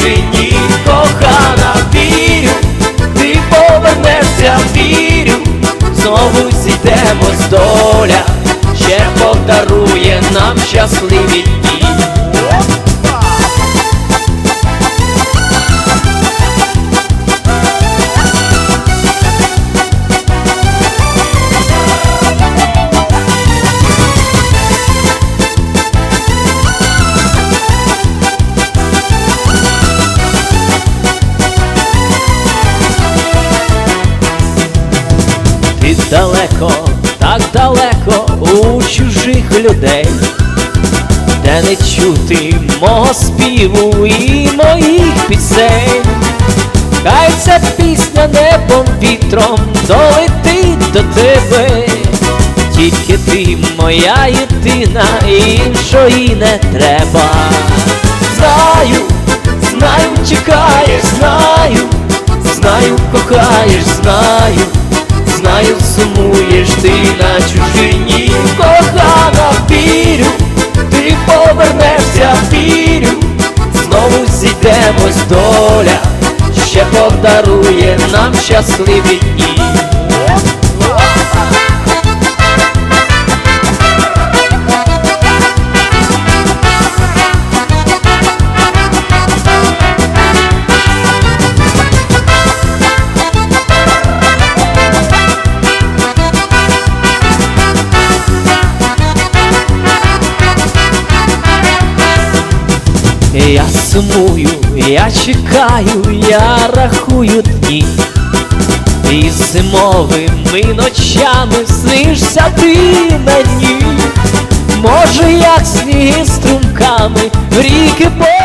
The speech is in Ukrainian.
чужині, кохана, вірю, ти повернешся, вірю, знову зійдемось доля, ще подарує нам щасливі дні. Людей, де не чути мого співу і моїх пісень. Хай ця пісня небом вітром долетить до тебе, тільки ти моя єдина, іншої не треба. Знаю, знаю, чекаєш, знаю, знаю, кохаєш, знаю. Знаю, сумуєш ти на доля, ще подарує нам щасливі дні. Я сумую, я чекаю, я рахую дні. І зимовими ночами снишся ти мені, може, як сніги струмками в ріки потекли.